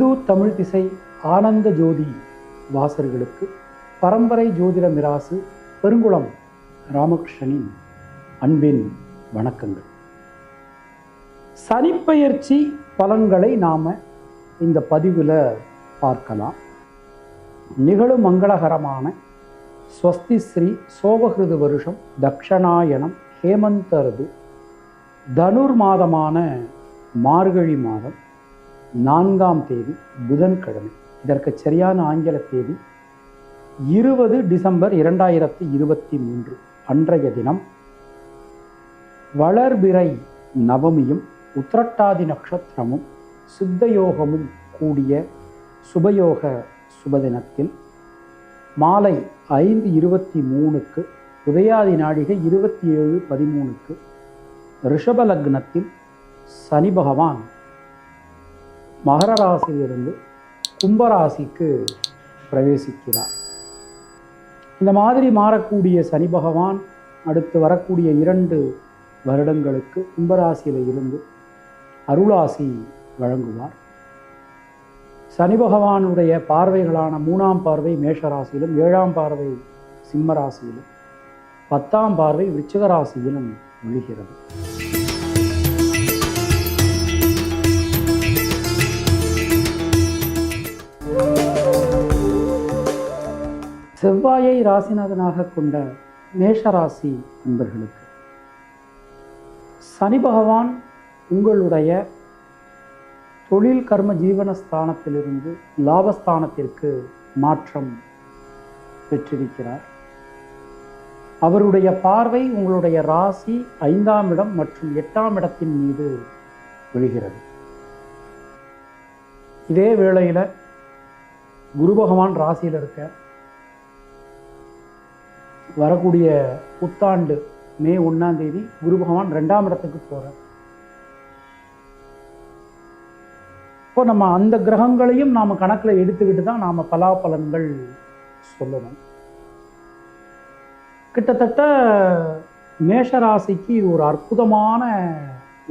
இந்து தமிழ் திசை ஆனந்த ஜோதி வாசர்களுக்கு பரம்பரை ஜோதிட மிராசு பெருங்குளம் ராமகிருஷ்ணனின் அன்பின் வணக்கங்கள். சனிப்பெயர்ச்சி பலன்களை நாம் இந்த பதிவில் பார்க்கலாம். நிகழும் மங்களகரமான ஸ்வஸ்தி ஸ்ரீ சோபகிருது வருஷம் தக்ஷணாயனம் ஹேமந்தருது தனுர் மாதமான மார்கழி மாதம் நான்காம் தேதி புதன்கிழமை. இதற்கு சரியான ஆங்கில தேதி இருபது டிசம்பர் இரண்டாயிரத்தி இருபத்தி மூன்று அன்றைய தினம். வளர்பிறை நவமியும் உத்திரட்டாதி நட்சத்திரமும் சித்தயோகமும் கூடிய சுபயோக சுபதினத்தில் மாலை ஐந்து இருபத்தி மூணுக்கு உதயாதி நாழிகை இருபத்தி ஏழு பதிமூணுக்கு ரிஷப லக்னத்தில் சனி பகவான் மகர ராசியிலிருந்து கும்பராசிக்கு பிரவேசிக்கிறார். இந்த மாதிரி மாறக்கூடிய சனி பகவான் அடுத்து வரக்கூடிய இரண்டு வருடங்களுக்கு கும்பராசியில் இருந்து அருளாசி வழங்குவார். சனி பகவானுடைய பார்வைகளான மூணாம் பார்வை மேஷராசியிலும் ஏழாம் பார்வை சிம்மராசியிலும் பத்தாம் பார்வை விருச்சிகராசியிலும் விழுகிறது செவ்வாயை ராசிநாதனாக கொண்ட மேஷராசி நண்பர்களுக்கு சனி பகவான் உங்களுடைய தொழில் கர்ம ஜீவனஸ்தானத்திலிருந்து லாபஸ்தானத்திற்கு மாற்றம் பெற்றிருக்கிறார். அவருடைய பார்வை உங்களுடைய ராசி ஐந்தாம் இடம் மற்றும் எட்டாம் இடத்தின் மீது விழுகிறது. இதே வேளையில் குரு பகவான் ராசியில் இருக்க வரக்கூடிய புத்தாண்டு மே ஒன்றாம் தேதி குரு பகவான் ரெண்டாம் இடத்துக்கு போகிறார் இப்போ நம்ம அந்த கிரகங்களையும் நாம் கணக்கில் எடுத்துக்கிட்டு தான் நாம் பலாபலன்கள் சொல்லணும். கிட்டத்தட்ட மேஷராசிக்கு இது ஒரு அற்புதமான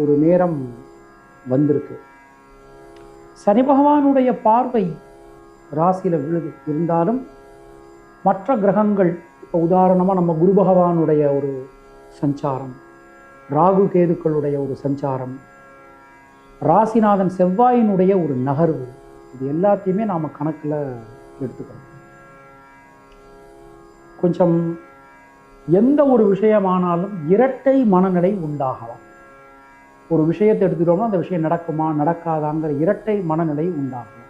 ஒரு நேரம் வந்திருக்கு. சனி பகவானுடைய பார்வை ராசியில் விழுது. இருந்தாலும் மற்ற கிரகங்கள் இப்போ உதாரணமாக நம்ம குரு பகவானுடைய ஒரு சஞ்சாரம் ராகு கேதுக்களுடைய ஒரு சஞ்சாரம் ராசிநாதன் செவ்வாயினுடைய ஒரு நகர்வு இது எல்லாத்தையுமே நாம் கணக்கில் எடுத்துக்கிறோம் கொஞ்சம் எந்த ஒரு விஷயமானாலும் இரட்டை மனநிலை உண்டாகலாம். ஒரு விஷயத்தை எடுத்துக்கிட்டோம்னா அந்த விஷயம் நடக்குமா நடக்காதாங்கிற இரட்டை மனநிலை உண்டாகலாம்.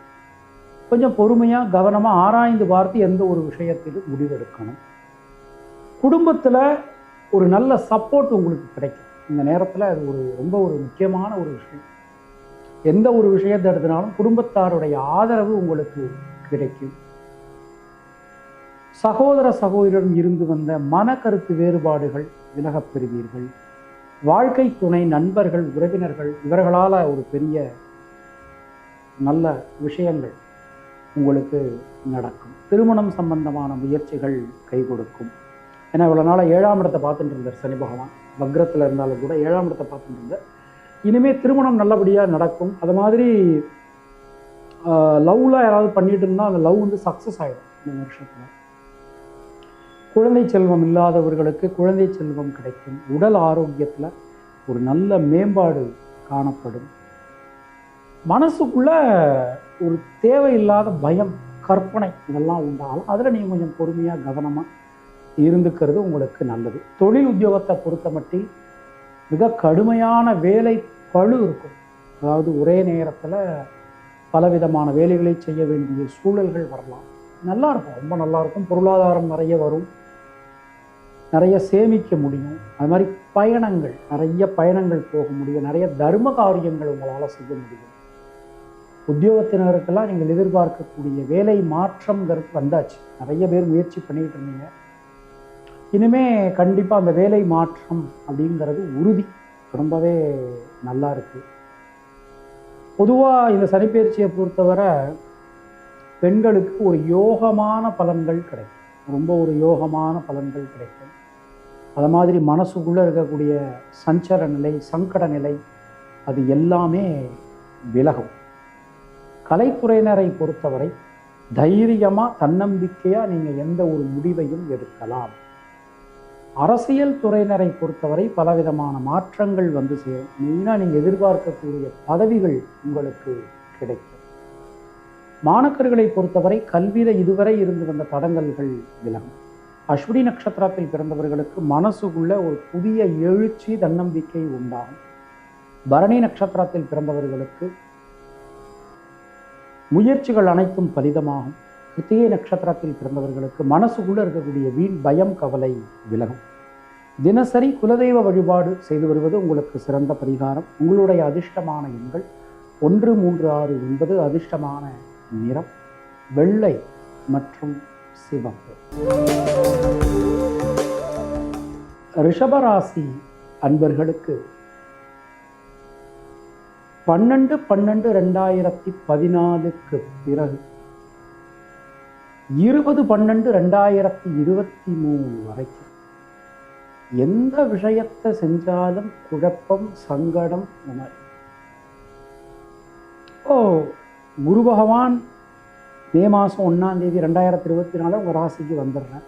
கொஞ்சம் பொறுமையாக கவனமாக ஆராய்ந்து பார்த்து எந்த ஒரு விஷயத்திலும் முடிவெடுக்கணும். குடும்பத்தில் ஒரு நல்ல சப்போர்ட் உங்களுக்கு கிடைக்கும். இந்த நேரத்தில் அது ஒரு ரொம்ப ஒரு முக்கியமான ஒரு விஷயம். எந்த ஒரு விஷயத்தை எடுத்தினாலும் குடும்பத்தாருடைய ஆதரவு உங்களுக்கு கிடைக்கும். சகோதர சகோதரரும் இருந்து வந்த மன கருத்து வேறுபாடுகள் விலகப் பெறுவீர்கள். வாழ்க்கை துணை நண்பர்கள் உறவினர்கள் இவர்களால் ஒரு பெரிய நல்ல விஷயங்கள் உங்களுக்கு நடக்கும். திருமணம் சம்பந்தமான முயற்சிகள் கை கொடுக்கும் ஏன்னா இவ்வளோ நாளாக ஏழாம் இடத்தை பார்த்துட்டு இருந்தார் சனி பகவான். வக்ரத்தில் இருந்தாலும் கூட ஏழாம் இடத்தை பார்த்துட்டு இருந்தார். இனிமேல் திருமணம் நல்லபடியாக நடக்கும். அது மாதிரி லவ்லாம் யாராவது பண்ணிட்டு இருந்தால் அந்த லவ் வந்து சக்ஸஸ் ஆகிடும் இந்த வருஷத்தில். குழந்தை செல்வம் இல்லாதவர்களுக்கு குழந்தை செல்வம் கிடைக்கும். உடல் ஆரோக்கியத்தில் ஒரு நல்ல மேம்பாடு காணப்படும். மனசுக்குள்ள ஒரு தேவையில்லாத பயம் கற்பனை இதெல்லாம் உண்டாகலாம் அதில் நீங்கள் கொஞ்சம் பொறுமையாக கவனமாக இருந்துக்கிறது உங்களுக்கு நல்லது. தொழில் உத்தியோகத்தை பொறுத்த மட்டில் மிக கடுமையான வேலை பழு இருக்கும். அதாவது ஒரே நேரத்தில் பலவிதமான வேலைகளை செய்ய வேண்டிய சூழல்கள் வரலாம். நல்லா இருக்கும் ரொம்ப நல்லா இருக்கும் பொருளாதாரம் நிறைய வரும். நிறைய சேமிக்க முடியும். அது மாதிரி பயணங்கள் நிறைய பயணங்கள் போக முடியும். நிறைய தர்ம காரியங்கள் உங்களால் செய்ய முடியும். உத்தியோகத்தினருக்கெல்லாம் நீங்கள் எதிர்பார்க்கக்கூடிய வேலை மாற்றம்ங்கிறது வந்தாச்சு. நிறைய பேர் முயற்சி பண்ணிக்கிட்டு இருந்தீங்க. இனிமே கண்டிப்பாக அந்த வேலை மாற்றம் அப்படிங்கிறது உறுதி. ரொம்பவே நல்லா இருக்குது பொதுவாக இந்த சனிப்பயிற்சியை பொறுத்தவரை பெண்களுக்கு ஒரு யோகமான பலன்கள் கிடைக்கும். ரொம்ப ஒரு யோகமான பலன்கள் கிடைக்கும். அது மாதிரி மனசுக்குள்ளே இருக்கக்கூடிய சஞ்சர நிலை சங்கட நிலை அது எல்லாமே விலகும். கலைத்துறையினரை பொறுத்தவரை தைரியமாக தன்னம்பிக்கையாக நீங்கள் எந்த ஒரு முடிவையும் எடுக்கலாம். அரசியல் துறையினரை பொறுத்தவரை பலவிதமான மாற்றங்கள் வந்து சேரும். மெயினாக நீங்கள் எதிர்பார்க்கக்கூடிய பதவிகள் உங்களுக்கு கிடைக்கும். மாணக்கர்களை பொறுத்தவரை கல்வியில் இதுவரை இருந்து வந்த தடங்கல்கள் விலகும் அஸ்வினி நட்சத்திரத்தில் பிறந்தவர்களுக்கு மனசுக்குள்ள ஒரு புதிய எழுச்சி தன்னம்பிக்கை உண்டாகும். பரணி நட்சத்திரத்தில் பிறந்தவர்களுக்கு முயற்சிகள் அனைத்தும் பலிதமாகும். கிருத்திகை நட்சத்திரத்தில் பிறந்தவர்களுக்கு மனசுக்குள்ளே இருக்கக்கூடிய வீண் பயம் கவலை விலகும். தினசரி குலதெய்வ வழிபாடு செய்து வருவது உங்களுக்கு சிறந்த பரிகாரம். உங்களுடைய அதிர்ஷ்டமான எண்கள் ஒன்று மூன்று ஆறு என்பது அதிர்ஷ்டமான நிறம். வெள்ளை மற்றும் சிவப்பு. ரிஷபராசி அன்பர்களுக்கு பன்னெண்டு பன்னெண்டு ரெண்டாயிரத்தி பதினாலுக்கு பிறகு இருபது பன்னெண்டு ரெண்டாயிரத்தி இருபத்தி மூணு வரைக்கும். எந்த விஷயத்தை செஞ்சாலும் குழப்பம் சங்கடம் உணர் ஓ குரு பகவான் மே மாதம் ஒன்றாம் தேதி ரெண்டாயிரத்தி இருபத்தி நாலு உங்கள் ராசிக்கு வந்துடுறேன்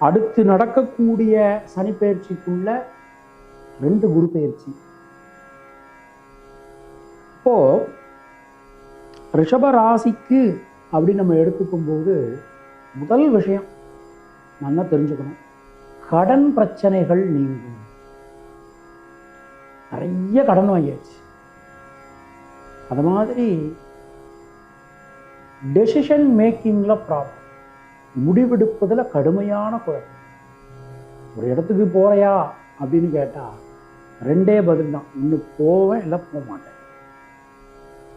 அடுத்து நடக்கக்கூடிய சனி பயிற்சிக்குள்ள ரெண்டு குரு பயிற்சி. இப்போ ரிஷப ராசிக்கு அப்படின்னு நம்ம எடுத்துக்கும்போது முதல் விஷயம் நல்லா தெரிஞ்சுக்கணும். கடன் பிரச்சனைகள் நீங்கும். நிறைய கடன் வாங்கியாச்சு. அது மாதிரி டெசிஷன் மேக்கிங்கில் ப்ராப்ளம் முடிவெடுப்பதில் கடுமையான குழப்பம். ஒரு இடத்துக்கு போகிறையா அப்படின்னு கேட்டால் ரெண்டே பதில் தான். ஒன்று போவேன் இல்லை போக மாட்டேன்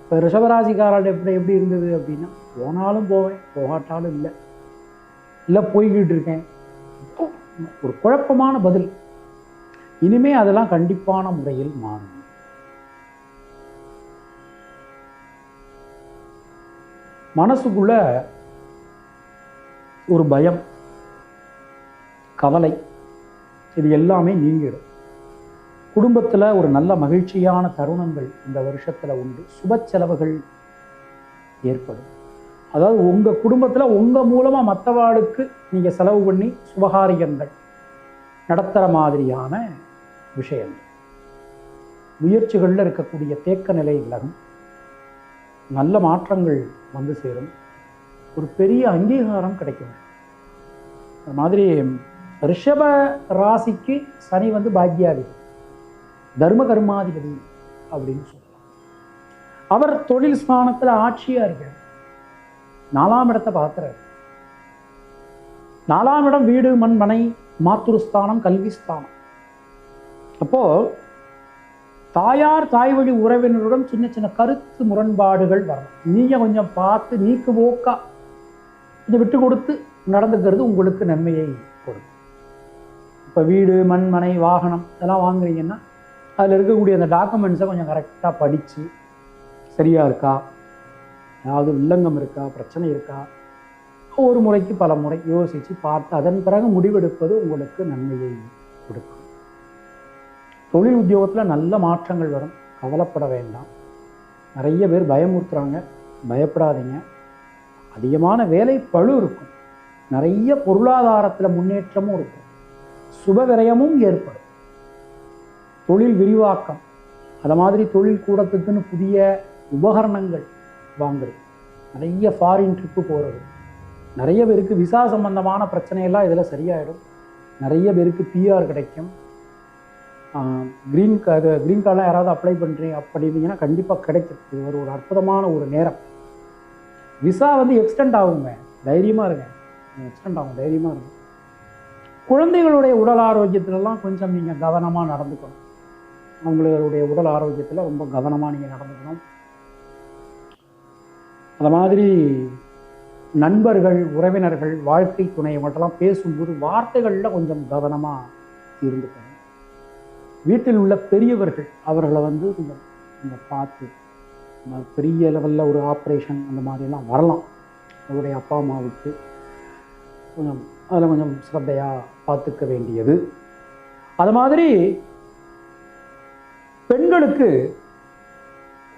இப்போ ரிஷபராசிக்காரர்கள் எப்படி எப்படி இருந்தது அப்படின்னா போனாலும் போவேன் போகாட்டாலும் இல்லை. இல்லை போய்கிட்டு இருக்கேன். ஒரு குழப்பமான பதில். இனிமே அதெல்லாம் கண்டிப்பான முறையில் மாறும். மனசுக்குள்ள ஒரு பயம் கவலை இது எல்லாமே நீங்கிடும். குடும்பத்தில் ஒரு நல்ல மகிழ்ச்சியான தருணங்கள் இந்த வருஷத்தில் உண்டு. சுப செலவுகள் ஏற்படும். அதாவது உங்கள் குடும்பத்தில் உங்கள் மூலமாக மற்றவாளுக்கு நீங்கள் செலவு பண்ணி சுபகாரியங்கள் நடத்துகிற மாதிரியான விஷயங்கள். முயற்சிகளில் இருக்கக்கூடிய தேக்க நிலை விலகும். நல்ல மாற்றங்கள் வந்து சேரும். ஒரு பெரிய அங்கீகாரம் கிடைக்கும். அது மாதிரி ரிஷப ராசிக்கு சனி வந்து பாக்யாதிபதி தர்ம கர்மாதிபதி அப்படின்னு சொல்லலாம். அவர் தொழில் ஸ்தானத்தில் ஆட்சியாக இருக்கார். நாலாம் இடத்தை பார்க்குறாரு. நாலாம் இடம் வீடு மண் மனை மாத்துருஸ்தானம் கல்வி ஸ்தானம் அப்போ தாயார் தாய் வழி உறவினருடன் சின்ன சின்ன கருத்து முரண்பாடுகள் வரணும் நீங்க கொஞ்சம் பார்த்து நீக்கு போக்கா. கொஞ்சம் விட்டு கொடுத்து நடந்துக்கிறது உங்களுக்கு நன்மையை கொடுக்கும். இப்போ வீடு மண் மனை வாகனம் இதெல்லாம் வாங்குறீங்கன்னா அதில் இருக்கக்கூடிய அந்த டாக்குமெண்ட்ஸை கொஞ்சம் கரெக்டாக படித்து சரியாக இருக்கா? ஏதாவது வில்லங்கம் இருக்கா? பிரச்சனை இருக்கா? ஒரு முறைக்கு பல முறை யோசித்து பார்த்து அதன் பிறகு முடிவெடுப்பது உங்களுக்கு நன்மையை கொடுக்கும். தொழில் உத்தியோகத்தில் நல்ல மாற்றங்கள் வரும். கவலைப்பட வேண்டாம். நிறைய பேர் பயமுறுத்துகிறாங்க பயப்படாதீங்க. அதிகமான வேலை பழு இருக்கும். நிறைய பொருளாதாரத்தில் முன்னேற்றமும் இருக்கும். சுப விரயமும் ஏற்படும். தொழில் விரிவாக்கம். அது மாதிரி தொழில் கூடத்துக்குன்னு புதிய உபகரணங்கள் வாங்குறது. நிறைய ஃபாரின் ட்ரிப்பு போகிறது நிறைய பேருக்கு விசா சம்பந்தமான பிரச்சனையெல்லாம் இதில் சரியாயிடும். நிறைய பேருக்கு பிஆர் கிடைக்கும். க்ரீன் அது க்ரீன் கார்டெலாம் யாராவது அப்ளை பண்ணுறீங்க அப்படின்னீங்கன்னா கண்டிப்பாக கிடைக்கும். இது ஒரு ஒரு அற்புதமான ஒரு நேரம். விசா வந்து எக்ஸ்டெண்ட் ஆகுங்க. தைரியமாக இருங்க. எக்ஸ்டெண்ட் ஆகும். தைரியமாக இருங்க. குழந்தைகளுடைய உடல் ஆரோக்கியத்திலலாம் கொஞ்சம் நீங்கள் கவனமாக நடந்துக்கணும். அவங்களுடைய உடல் ஆரோக்கியத்தில் ரொம்ப கவனமாக நீங்கள் நடந்துக்கணும். அந்த மாதிரி நண்பர்கள் உறவினர்கள் வாழ்க்கை துணை இவங்கள்ட்டெல்லாம் பேசும்போது வார்த்தைகளில் கொஞ்சம் கவனமாக இருந்துக்கணும். வீட்டில் உள்ள பெரியவர்கள் அவர்களை வந்து கொஞ்சம் கொஞ்சம் பார்த்து பெரிய லெவலில் ஒரு ஆப்ரேஷன் அந்த மாதிரிலாம் வரலாம். அவருடைய அப்பா அம்மாவுக்கு கொஞ்சம் அதில் கொஞ்சம் சிரத்தையாக பார்த்துக்க வேண்டியது. அது மாதிரி பெண்களுக்கு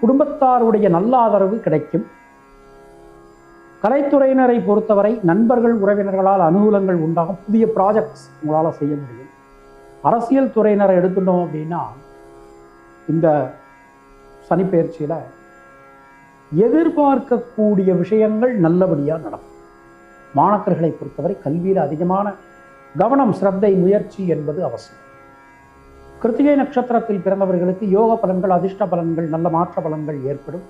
குடும்பத்தாருடைய நல்ல ஆதரவு கிடைக்கும். கலைத்துறையினரை பொறுத்தவரை நண்பர்கள் உறவினர்களால் அனுகூலங்கள் உண்டாகும். புதிய ப்ராஜெக்ட்ஸ் உங்களால் செய்ய முடியும். அரசியல் துறையினரை எடுத்துட்டோம் அப்படின்னா இந்த சனிப்பெயர்ச்சியில் எதிர்பார்க்கக்கூடிய விஷயங்கள் நல்லபடியாக நடக்கும். மாணக்கர்களை பொறுத்தவரை கல்வியில் அதிகமான கவனம் சிரத்தை முயற்சி என்பது அவசியம். கிருத்திகை நட்சத்திரத்தில் பிறந்தவர்களுக்கு யோக பலன்கள் அதிர்ஷ்ட பலன்கள் நல்ல மாற்ற பலன்கள் ஏற்படும்.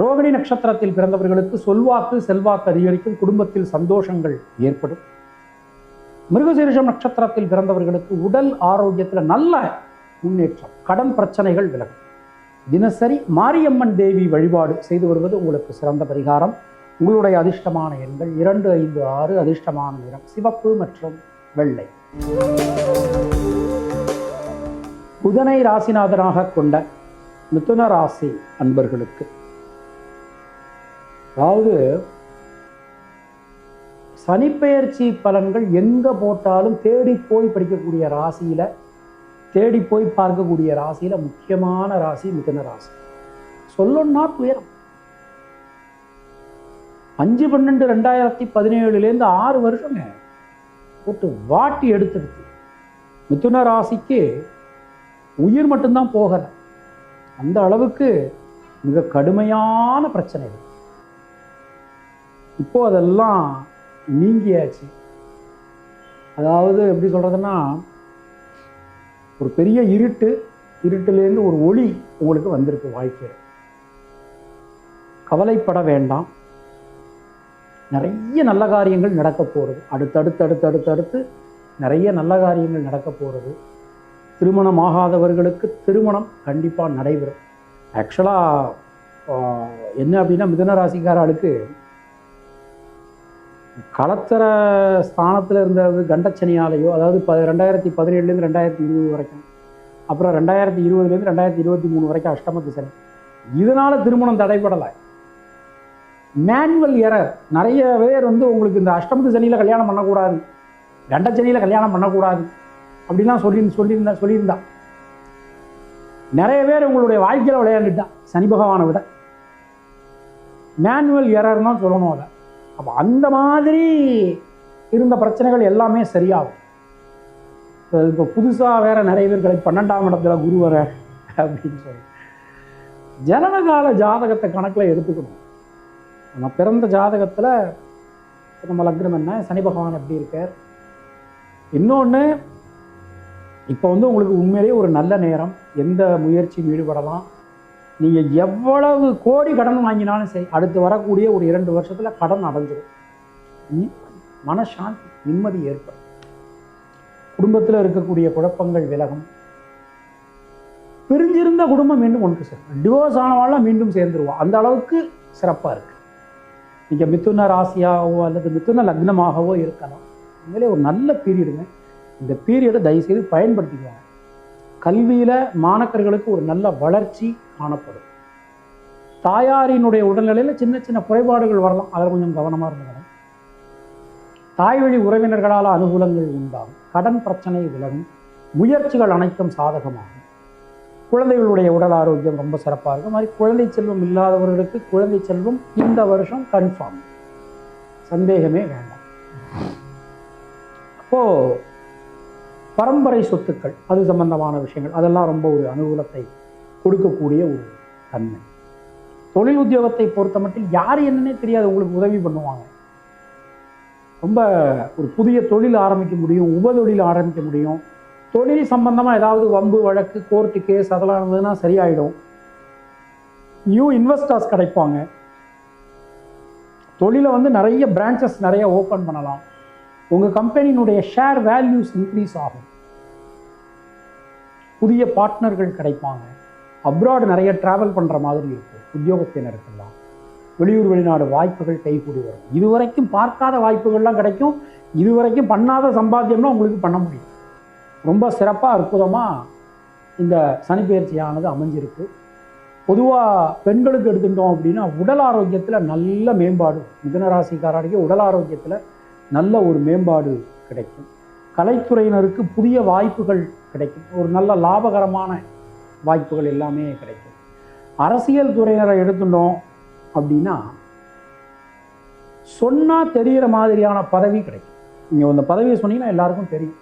ரோகிணி நட்சத்திரத்தில் பிறந்தவர்களுக்கு சொல்வாக்கு செல்வாக்கு அதிகரிக்கும் குடும்பத்தில் சந்தோஷங்கள் ஏற்படும். மிருகசீரிஷம் நட்சத்திரத்தில் பிறந்தவர்களுக்கு உடல் ஆரோக்கியத்தில் நல்ல முன்னேற்றம் கடன் பிரச்சனைகள் விலகும். தினசரி மாரியம்மன் தேவி வழிபாடு செய்து வருவது உங்களுக்கு சிறந்த பரிகாரம். உங்களுடைய அதிர்ஷ்டமான எண்கள் இரண்டு ஐந்து ஆறு அதிர்ஷ்டமான நிறம் சிவப்பு மற்றும் வெள்ளை. புதனை ராசிநாதனாக கொண்ட மிதுன ராசி அன்பர்களுக்கு. அதாவது சனிப்பெயர்ச்சி பலன்கள் எங்க போட்டாலும் தேடி போய் படிக்கக்கூடிய ராசியில தேடி போய் பார்க்கக்கூடிய ராசியில் முக்கியமான ராசி மிதுன ராசி. சொல்லணும்னா துயரம். அஞ்சு பன்னெண்டு ரெண்டாயிரத்தி பதினேழுலேருந்து ஆறு வருஷங்க. போட்டு வாட்டி எடுத்துடுச்சு மிதுன ராசிக்கு உயிர் மட்டும்தான் போகலை. அந்த அளவுக்கு மிக கடுமையான பிரச்சனைகள். இப்போ அதெல்லாம் நீங்கியாச்சு. அதாவது எப்படி சொல்கிறதுன்னா ஒரு பெரிய இருட்டு இருட்டிலேருந்து ஒரு ஒளி உங்களுக்கு வந்திருக்கு வாழ்க்கையில். கவலைப்பட வேண்டாம். நிறைய நல்ல காரியங்கள் நடக்க போகிறது அடுத்தடுத்து அடுத்து அடுத்து அடுத்து நிறைய நல்ல காரியங்கள் நடக்க போகிறது திருமணம் ஆகாதவர்களுக்கு திருமணம் கண்டிப்பாக நடைபெறும் ஆக்சுவலாக என்ன அப்படின்னா மிதுன ராசிக்காரர்களுக்கு களத்திர ஸ்தானத்தில் இருந்தது கண்டச்சனியாலேயோ அதாவது ப ரெண்டாயிரத்தி பதினேழுலேருந்து ரெண்டாயிரத்தி இருபது வரைக்கும். அப்புறம் ரெண்டாயிரத்தி இருபதுலேருந்து ரெண்டாயிரத்தி இருபத்தி மூணு வரைக்கும் அஷ்டமத்து சனி இதனால் திருமணம் தடைப்படலை மேனுவல் எரர் நிறைய பேர் வந்து உங்களுக்கு இந்த அஷ்டமத்து சனியில் கல்யாணம் பண்ணக்கூடாது. கண்டச்சனியில் கல்யாணம் பண்ணக்கூடாது. அப்படிலாம் சொல்லி சொல்லியிருந்தா சொல்லியிருந்தா. நிறைய பேர் உங்களுடைய வாழ்க்கையில் விளையாண்டுட்டா சனி பகவானை விட. மேனுவல் எரர் தான் சொல்லணும் அதை. அப்போ அந்த மாதிரி இருந்த பிரச்சனைகள் எல்லாமே சரியாகும். இப்போ புதுசாக வேற நிறைய பேர் கிடையாது பன்னெண்டாம் இடத்துல குரு வர அப்படின்னு சொல்லி. ஜனனகால ஜாதகத்தை கணக்கில் எடுத்துக்கணும். நம்ம பிறந்த ஜாதகத்தில் நம்ம லக்னம் என்ன? சனி பகவான் எப்படி இருக்கார்? இன்னொன்று இப்போ வந்து உங்களுக்கு உண்மையிலேயே ஒரு நல்ல நேரம். எந்த முயற்சியும் ஈடுபடலாம். நீங்கள் எவ்வளவு கோடி கடன் வாங்கினாலும் சரி அடுத்து வரக்கூடிய ஒரு இரண்டு வருஷத்தில் கடன் அடைஞ்சிடும் மனசாந்தி நிம்மதி ஏற்படும். குடும்பத்தில் இருக்கக்கூடிய குழப்பங்கள் விலகும். பிரிஞ்சிருந்த குடும்பம் மீண்டும் ஒன்று சேரும். டிவோர்ஸ் ஆனவாலாம் மீண்டும் சேர்ந்துருவோம் அந்த அளவுக்கு சிறப்பாக இருக்குது நீங்கள் மிதுன ராசியாகவோ அல்லது மிதுன லக்னமாகவோ இருக்கலாம். உண்மையிலே ஒரு நல்ல பீரியடுங்க இந்த பீரியடை தயவுசெய்து பயன்படுத்திக்கோங்க. கல்வியில் மாணக்கர்களுக்கு ஒரு நல்ல வளர்ச்சி காணப்படும். தாயாரினுடைய உடல்நிலையில் சின்ன சின்ன குறைபாடுகள் வரலாம். அதில் கொஞ்சம் கவனமாக இருந்துக்கணும். தாய் வழி உறவினர்களால் அனுகூலங்கள் உண்டாகும். கடன் பிரச்சனை விலகும். முயற்சிகள் அனைத்தும் சாதகமாகும். குழந்தைகளுடைய உடல் ஆரோக்கியம் ரொம்ப சிறப்பாக இருக்கும். மாதிரி குழந்தை செல்வம் இல்லாதவர்களுக்கு குழந்தை செல்வம் இந்த வருஷம் கன்ஃபார்ம் சந்தேகமே வேண்டாம். அப்போ பரம்பரை சொத்துக்கள் அது சம்பந்தமான விஷயங்கள். அதெல்லாம் ரொம்ப ஒரு அனுகூலத்தை கொடுக்கக்கூடிய ஒரு தன்மை. தொழில் உத்தியோகத்தை பொறுத்த மட்டும் யார் என்னன்னே தெரியாது உங்களுக்கு உதவி பண்ணுவாங்க. ரொம்ப ஒரு புதிய தொழில் ஆரம்பிக்க முடியும் உபதொழில் ஆரம்பிக்க முடியும். தொழில் சம்பந்தமாக ஏதாவது வம்பு வழக்கு கோர்ட்டு கேஸ் அதெல்லாம் இருந்ததுன்னா சரியாயிடும். நியூ இன்வெஸ்டர்ஸ் கிடைப்பாங்க. தொழிலை வந்து நிறைய பிரான்ச்சஸ் நிறைய ஓப்பன் பண்ணலாம். உங்கள் கம்பெனியினுடைய ஷேர் வேல்யூஸ் இன்க்ரீஸ் ஆகும். புதிய பார்ட்னர்கள் கிடைப்பாங்க. அப்ராட் நிறைய ட்ராவல் பண்ணுற மாதிரி இருக்கும் உத்தியோகத்தினருக்கெல்லாம் வெளியூர் வெளிநாடு வாய்ப்புகள் கைகூடி வரும். இதுவரைக்கும் பார்க்காத வாய்ப்புகள்லாம் கிடைக்கும். இதுவரைக்கும் பண்ணாத சம்பாத்தியம்லாம் உங்களுக்கு பண்ண முடியும். ரொம்ப சிறப்பாக அற்புதமாக இந்த சனிப்பெயர்ச்சியானது அமைஞ்சிருக்கு. பொதுவாக பெண்களுக்கு எடுத்துட்டோம் அப்படின்னா உடல் ஆரோக்கியத்தில் நல்ல மேம்பாடு. மிதனராசிக்காரர்களுக்கு உடல் ஆரோக்கியத்தில் நல்ல ஒரு மேம்பாடு கிடைக்கும். கலைத்துறையினருக்கு புதிய வாய்ப்புகள் கிடைக்கும். ஒரு நல்ல லாபகரமான வாய்ப்புகள் எல்லாமே கிடைக்கும். அரசியல் துறையினரை எடுத்துட்டோம் அப்படின்னா சொன்னால் தெரிகிற மாதிரியான பதவி கிடைக்கும். நீங்கள் அந்த பதவியை சொன்னீங்கன்னா எல்லாருக்கும் தெரியும்.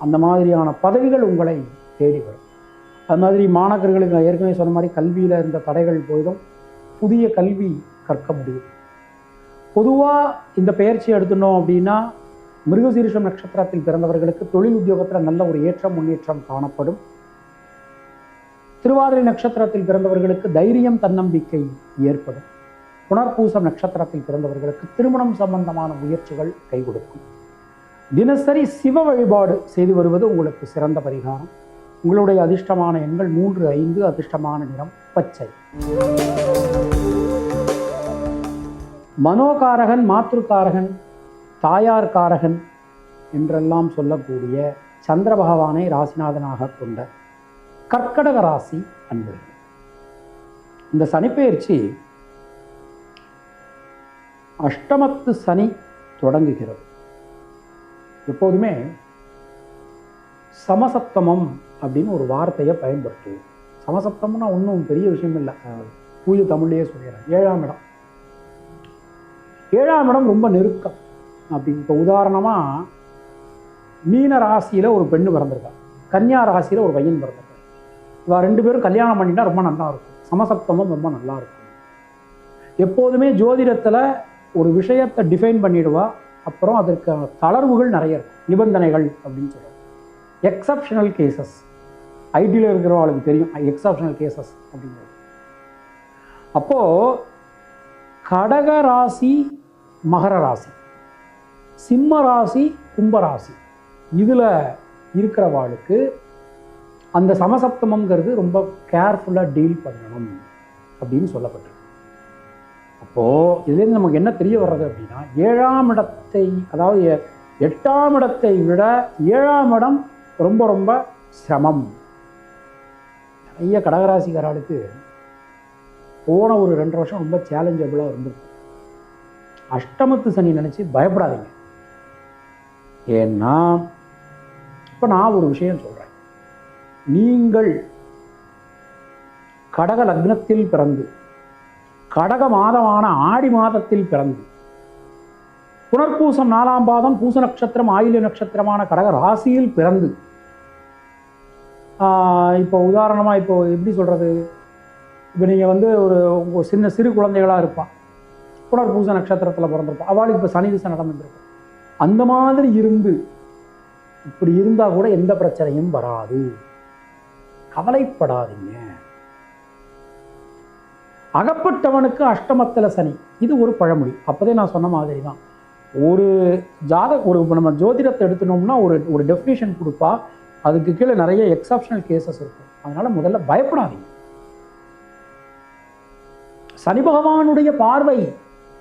அந்த மாதிரியான பதவிகள் உங்களை தேடி வரும். அது மாதிரி மாணவர்களுக்கு ஏற்கனவே சொன்ன மாதிரி கல்வியில் இருந்த தடைகள் போயிடும். புதிய கல்வி கற்க முடியும். பொதுவாக இந்த பயிற்சி எடுத்துட்டோம் அப்படின்னா மிருகசீரிஷம் நட்சத்திரத்தில் பிறந்தவர்களுக்கு தொழில் உத்தியோகத்தில் நல்ல ஒரு ஏற்றம் முன்னேற்றம் காணப்படும். திருவாதிரை நட்சத்திரத்தில் பிறந்தவர்களுக்கு தைரியம் தன்னம்பிக்கை ஏற்படும். புனர்பூசம் நட்சத்திரத்தில் பிறந்தவர்களுக்கு திருமணம் சம்பந்தமான முயற்சிகள் கை கொடுக்கும் தினசரி சிவ வழிபாடு செய்து வருவது உங்களுக்கு சிறந்த பரிகாரம். உங்களுடைய அதிர்ஷ்டமான எண்கள் மூன்று ஐந்து அதிர்ஷ்டமான நிறம் பச்சை. மனோகாரகன் மாத்ருக்காரகன் தாயார் காரகன் என்றெல்லாம் சொல்லக்கூடிய சந்திர பகவானை ராசிநாதனாக கொண்ட கர்க்கடக ராசி அன்பர்கள். இந்த சனிப்பெயர்ச்சி அஷ்டமத்து சனி தொடங்குகிறது. எப்போதுமே சமசப்தமம் அப்படின்னு ஒரு வார்த்தையை பயன்படுத்துவோம். சமசப்தம்னா ஒன்றும் பெரிய விஷயம் இல்லை. அஹ் தூய தமிழ்லேயே சொல்லிடுறேன். ஏழாம் இடம். ஏழாம் இடம் ரொம்ப நெருக்கம். அப்படி இப்போ உதாரணமாக மீன ராசியில் ஒரு பெண்ணு பிறந்திருக்கா கன்னியா ராசியில் ஒரு பையன் பிறந்திருக்கா இவா ரெண்டு பேரும் கல்யாணம் பண்ணிட்டா ரொம்ப நல்லா இருக்கும். சமசப்தமும் ரொம்ப நல்லா இருக்கும். எப்போதுமே ஜோதிடத்தில் ஒரு விஷயத்தை டிஃபைன் பண்ணிடுவா. அப்புறம் அதற்கான தளர்வுகள் நிறைய இருக்கும். நிபந்தனைகள் அப்படின்னு சொல்லுவாங்க எக்ஸப்ஷனல் கேசஸ் ஐடியில் இருக்கிறவங்களுக்கு தெரியும். எக்ஸப்ஷனல் கேசஸ் அப்படிங்கிறது. அப்போது கடக ராசி மகர ராசி. சிம்ம ராசி கும்பராசி இதில் இருக்கிறவாளுக்கு அந்த சமசப்தமங்கிறது ரொம்ப கேர்ஃபுல்லாக டீல் பண்ணணும் அப்படின்னு சொல்லப்பட்டிருக்கு. அப்போது இதுலேருந்து நமக்கு என்ன தெரிய வர்றது அப்படின்னா ஏழாம் இடத்தை அதாவது எட்டாம் இடத்தை விட ஏழாம் இடம் ரொம்ப ரொம்ப சிரமம். நிறைய கடகராசிக்காரர்களுக்கு போன ஒரு ரெண்டு வருஷம் ரொம்ப சேலஞ்சபிளாக இருந்திருக்கு. அஷ்டமத்து சனி நினச்சி பயப்படாதீங்க. ஏன்னா இப்போ நான் ஒரு விஷயம் சொல்கிறேன் நீங்கள் கடக லக்னத்தில் பிறந்து கடக மாதமான ஆடி மாதத்தில் பிறந்து புனர்பூசம் நாலாம் பாதம் பூச நட்சத்திரம் ஆயில்ய நட்சத்திரமான கடக ராசியில் பிறந்து இப்போ உதாரணமாக இப்போ எப்படி சொல்கிறது இப்போ நீங்கள் வந்து ஒரு சின்ன சிறு குழந்தைகளாக இருப்பான். புனர்பூச நட்சத்திரத்தில் பிறந்திருப்போம். அவளுக்கு இப்போ சனி திசை நடந்துருக்கு அந்த மாதிரி இருந்து இப்படி இருந்தால் கூட எந்த பிரச்சனையும் வராது. கவலைப்படாதீங்க. அகப்பட்டவனுக்கு அஷ்டமத்தில் சனி. இது ஒரு பழமொழி. அப்போதே நான் சொன்ன மாதிரி தான் ஒரு ஜாத ஒரு நம்ம ஜோதிடத்தை எடுத்துனோம்னா ஒரு ஒரு டெஃபினேஷன் கொடுப்பா. அதுக்கு கீழே நிறைய எக்ஸப்ஷனல் கேசஸ் இருக்கும். அதனால் முதல்ல பயப்படாதீங்க. சனி பகவானுடைய பார்வை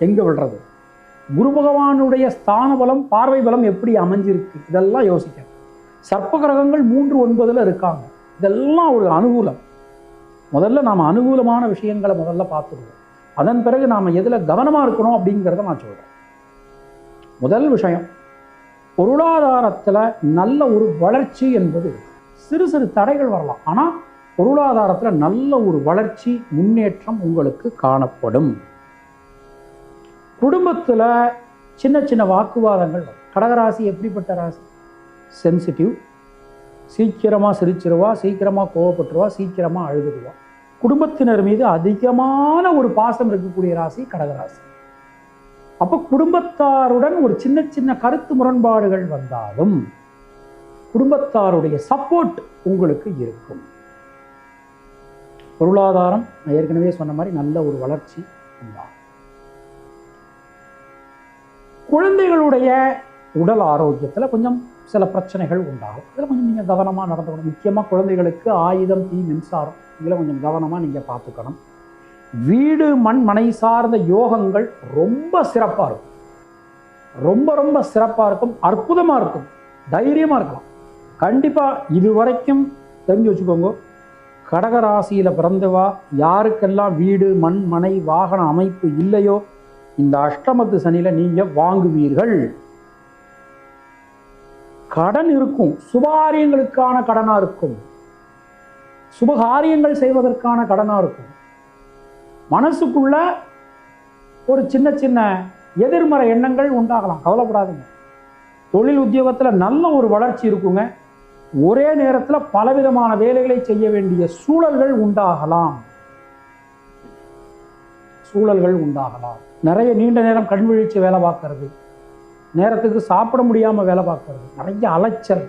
எங்கே விடுறது? குரு பகவானுடைய ஸ்தான பலம் பார்வை பலம் எப்படி அமைஞ்சிருக்கு? இதெல்லாம் யோசிக்கணும். சர்ப்ப கிரகங்கள் மூன்று ஒன்பதில் இருக்காங்க. இதெல்லாம் ஒரு அனுகூலம். முதல்ல நாம் அனுகூலமான விஷயங்களை முதல்ல பார்த்துடுவோம் அதன் பிறகு நாம் எதில் கவனமாக இருக்கணும் அப்படிங்கிறத நான் சொல்கிறேன் முதல் விஷயம் பொருளாதாரத்தில் நல்ல ஒரு வளர்ச்சி என்பது சிறு சிறு தடைகள் வரலாம். ஆனால் பொருளாதாரத்தில் நல்ல ஒரு வளர்ச்சி முன்னேற்றம் உங்களுக்கு காணப்படும். குடும்பத்தில் சின்ன சின்ன வாக்குவாதங்கள் வரும். கடகராசி எப்படிப்பட்ட ராசி? சென்சிட்டிவ் சீக்கிரமாக சிரிச்சிருவா சீக்கிரமாக கோவப்பட்டுருவா சீக்கிரமாக அழுதுடுவா குடும்பத்தினர் மீது அதிகமான ஒரு பாசம் இருக்கக்கூடிய ராசி கடகராசி. அப்போ குடும்பத்தாருடன் ஒரு சின்ன சின்ன கருத்து முரண்பாடுகள் வந்தாலும் குடும்பத்தாருடைய சப்போர்ட் உங்களுக்கு இருக்கும். பொருளாதாரம் நான் ஏற்கனவே சொன்ன மாதிரி நல்ல ஒரு வளர்ச்சி உண்டாகும் குழந்தைகளுடைய உடல் ஆரோக்கியத்தில் கொஞ்சம் சில பிரச்சனைகள் உண்டாகும். இதில் கொஞ்சம் நீங்கள் கவனமாக நடந்துக்கணும். முக்கியமாக குழந்தைகளுக்கு ஆயுதம் தீ மின்சாரம் இதில் கொஞ்சம் கவனமாக நீங்கள் பார்த்துக்கணும். வீடு மண் மனை சார்ந்த யோகங்கள் ரொம்ப சிறப்பாக இருக்கும். ரொம்ப ரொம்ப சிறப்பாக இருக்கும். அற்புதமாக இருக்கும். தைரியமாக இருக்கலாம். கண்டிப்பாக இது வரைக்கும் தெரிஞ்சு வச்சுக்கோங்க. கடகராசியில் பிறந்தவா யாருக்கெல்லாம் வீடு மண் மனை வாகன அமைப்பு இல்லையோ இந்த அஷ்டமத்து சனியில் நீங்கள் வாங்குவீர்கள். கடன் இருக்கும். சுபகாரியங்களுக்கான கடனாக இருக்கும். சுபகாரியங்கள் செய்வதற்கான கடனாக இருக்கும். மனசுக்குள்ள ஒரு சின்ன சின்ன எதிர்மறை எண்ணங்கள் உண்டாகலாம். கவலைப்படாதீங்க. தொழில் உத்தியோகத்தில் நல்ல ஒரு வளர்ச்சி இருக்குங்க. ஒரே நேரத்தில் பலவிதமான வேலைகளை செய்ய வேண்டிய சூழல்கள் உண்டாகலாம். சூழல்கள் உண்டாகலாம். நிறைய நீண்ட நேரம் கண் விழிச்சு வேலை பார்க்கறது. நேரத்துக்கு சாப்பிட முடியாமல் வேலை பார்க்கறது. நிறைய அலைச்சல்.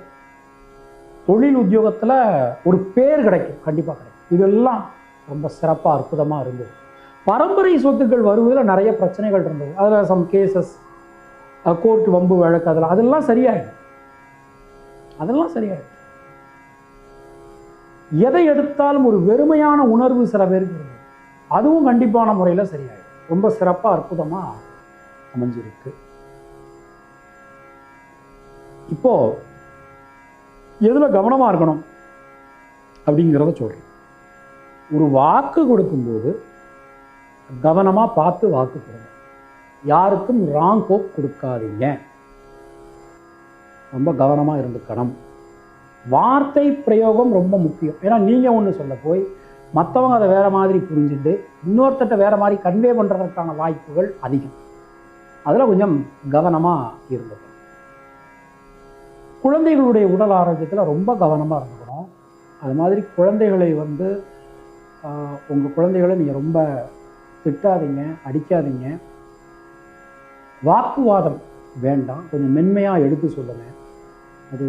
தொழில் உத்தியோகத்தில் ஒரு பேர் கிடைக்கும். கண்டிப்பாக கிடைக்கும். இதெல்லாம் ரொம்ப சிறப்பாக அற்புதமாக இருந்தது. பரம்பரை சொத்துக்கள் வருவதில் நிறைய பிரச்சனைகள் இருந்தது. அதில் சம் கேசஸ் கோர்ட் வம்பு வழக்கு அதெல்லாம் அதெல்லாம் சரியாயிடும் அதெல்லாம் சரியாயிடும் எதை எடுத்தாலும் ஒரு வெறுமையான உணர்வு சில பேருக்கு அதுவும் கண்டிப்பான முறையில் சரியாயிடும். ரொம்ப சிறப்பாக அற்புதமாக அமைஞ்சிருக்கு. இப்போ எதில் கவனமாக இருக்கணும் அப்படிங்கிறத சொல்கிறேன் ஒரு வாக்கு கொடுக்கும்போது கவனமாக பார்த்து வாக்கு கொடுங்க. யாருக்கும் ராங் ஹோப் கொடுக்காதீங்க. ரொம்ப கவனமாக இருந்துக்கணும். வார்த்தை பிரயோகம் ரொம்ப முக்கியம். ஏன்னா நீங்கள் ஒன்று சொல்ல போய் மற்றவங்க அதை வேற மாதிரி புரிஞ்சுட்டு இன்னொருத்தட்ட வேற மாதிரி கன்வே பண்ணுறதுக்கான வாய்ப்புகள் அதிகம். அதில் கொஞ்சம் கவனமாக இருந்துக்கணும். குழந்தைகளுடைய உடல் ஆரோக்கியத்தில் ரொம்ப கவனமாக இருந்துக்கணும். அது மாதிரி குழந்தைகளை வந்து உங்கள் குழந்தைகளை நீங்கள் ரொம்ப திட்டாதீங்க அடிக்காதீங்க. வாக்குவாதம் வேண்டாம். கொஞ்சம் மென்மையாக எடுத்து சொல்லுங்கள் அது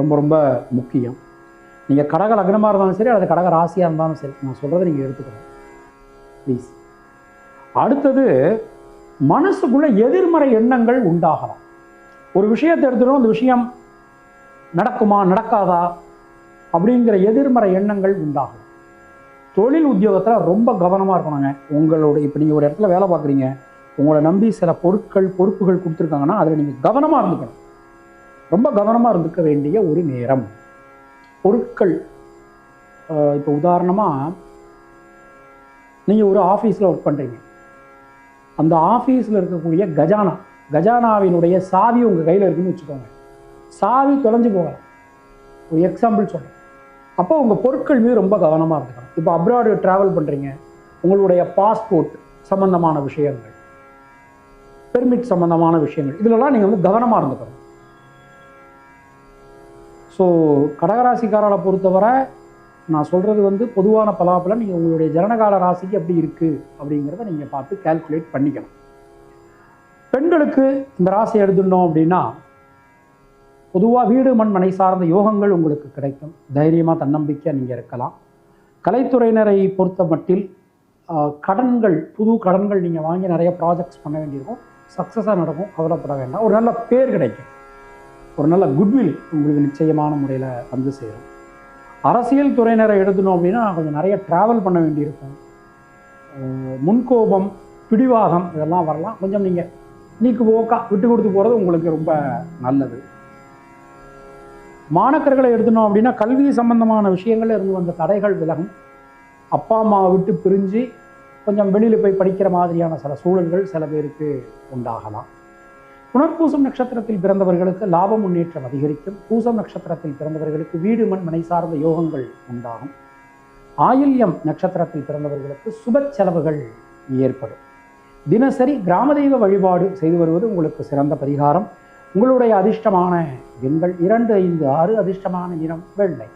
ரொம்ப ரொம்ப முக்கியம். நீங்கள் கடக லக்னமாக இருந்தாலும் சரி அல்லது கடக ராசியாக இருந்தாலும் சரி நான் சொல்கிறத நீங்கள் எடுத்துக்கணும். ப்ளீஸ் அடுத்தது மனசுக்குள்ள எதிர்மறை எண்ணங்கள் உண்டாகலாம். ஒரு விஷயத்தை எடுத்துட்டோம் அந்த விஷயம் நடக்குமா நடக்காதா அப்படிங்கிற எதிர்மறை எண்ணங்கள் உண்டாகும் தொழில் உத்தியோகத்தில் ரொம்ப கவனமாக இருக்கணுங்க. உங்களோட இப்போ நீங்கள் ஒரு இடத்துல வேலை பார்க்குறீங்க உங்களை நம்பி சில பொருட்கள் பொறுப்புகள் கொடுத்துருக்காங்கன்னா அதில் நீங்கள் கவனமாக இருந்துக்கணும். ரொம்ப கவனமாக இருந்துக்க வேண்டிய ஒரு நேரம். பொருட்கள் இப்போ உதாரணமாக நீங்கள் ஒரு ஆஃபீஸில் ஒர்க் பண்ணுறீங்க அந்த ஆஃபீஸில் இருக்கக்கூடிய கஜானா கஜானாவினுடைய சாவி உங்கள் கையில் இருக்குன்னு வச்சுக்கோங்க. சாவி தொலைஞ்சு போகலாம் ஒரு எக்ஸாம்பிள் சொல்கிறேன் அப்போ உங்கள் பொருட்கள் மீது ரொம்ப கவனமாக இருக்கணும். இப்போ அப்ராடு ட்ராவல் பண்ணுறீங்க உங்களுடைய பாஸ்போர்ட் சம்மந்தமான விஷயங்கள் பெர்மிட் சம்மந்தமான விஷயங்கள் இதிலெல்லாம் நீங்கள் வந்து கவனமாக இருந்துக்கணும். ஸோ கடகராசிக்காரரை பொறுத்தவரை நான் சொல்கிறது வந்து பொதுவான பலாப்பில் நீங்கள் உங்களுடைய ஜனனகால ராசிக்கு எப்படி இருக்குது அப்படிங்கிறத நீங்கள் பார்த்து கால்குலேட் பண்ணிக்கணும். பெண்களுக்கு இந்த ராசி எடுத்துட்டோம் அப்படின்னா பொதுவாக வீடு மண் மனை சார்ந்த யோகங்கள் உங்களுக்கு கிடைக்கும். தைரியமாக தன்னம்பிக்கையாக நீங்கள் இருக்கலாம். கலைத்துறையினரை பொறுத்த மட்டில் கடன்கள் புது கடன்கள் நீங்கள் வாங்கி நிறைய ப்ராஜெக்ட்ஸ் பண்ண வேண்டியிருக்கும். சக்ஸஸாக நடக்கும் கவலைப்பட வேண்டாம். ஒரு நல்ல பேர் கிடைக்கும். ஒரு நல்ல குட்வில் உங்களுக்கு நிச்சயமான முறையில் வந்து சேரும். அரசியல் துறையினரை எழுதணும் அப்படின்னா கொஞ்சம் நிறைய ட்ராவல் பண்ண வேண்டியிருக்கும். முன்கோபம் பிடிவாகம் இதெல்லாம் வரலாம். கொஞ்சம் நீங்கள் நீக்கு ஓக்கா விட்டு கொடுத்து போகிறது உங்களுக்கு ரொம்ப நல்லது. மாணக்கர்களை எடுத்தணும் அப்படின்னா கல்வி சம்பந்தமான விஷயங்கள் இருந்து வந்த தடைகள் விலகும். அப்பா அம்மாவை விட்டு பிரிஞ்சு கொஞ்சம் வெளியில் போய் படிக்கிற மாதிரியான சில சூழல்கள் சில பேருக்கு உண்டாகலாம். புனர்பூசம் நட்சத்திரத்தில் பிறந்தவர்களுக்கு லாப முன்னேற்றம் அதிகரிக்கும். பூசம் நட்சத்திரத்தில் பிறந்தவர்களுக்கு வீடு மண் மனை சார்ந்த யோகங்கள் உண்டாகும். ஆயில்யம் நட்சத்திரத்தில் பிறந்தவர்களுக்கு சுப செலவுகள் ஏற்படும். தினசரி கிராம தெய்வ வழிபாடு செய்து வருவது உங்களுக்கு சிறந்த பரிகாரம். உங்களுடைய அதிர்ஷ்டமான எண்கள் இரண்டு ஐந்து ஆறு அதிர்ஷ்டமான நிறம் வெள்ளை.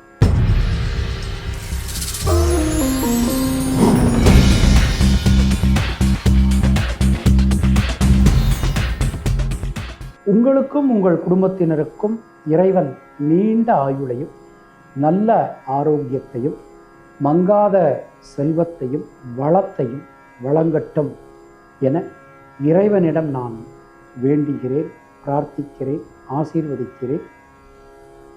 உங்களுக்கும் உங்கள் குடும்பத்தினருக்கும் இறைவன் நீண்ட ஆயுளையும் நல்ல ஆரோக்கியத்தையும் மங்காத செல்வத்தையும் வளத்தையும் வழங்கட்டும் என இறைவனிடம் நான் வேண்டுகிறேன் பிரார்த்திக்கிறேன் ஆசீர்வதிக்கிறேன்.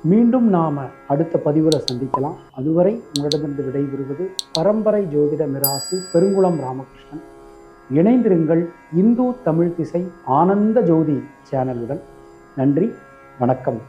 மீண்டும் நாம் அடுத்த பதிவில் சந்திக்கலாம். அதுவரை உங்களிடமிருந்து விடைபெறுவது பரம்பரை ஜோதிட மிராசு பெருங்குளம் ராமகிருஷ்ணன். இணைந்திருங்கள் இந்து தமிழ் திசை ஆனந்த ஜோதி சேனலுடன். நன்றி வணக்கம்.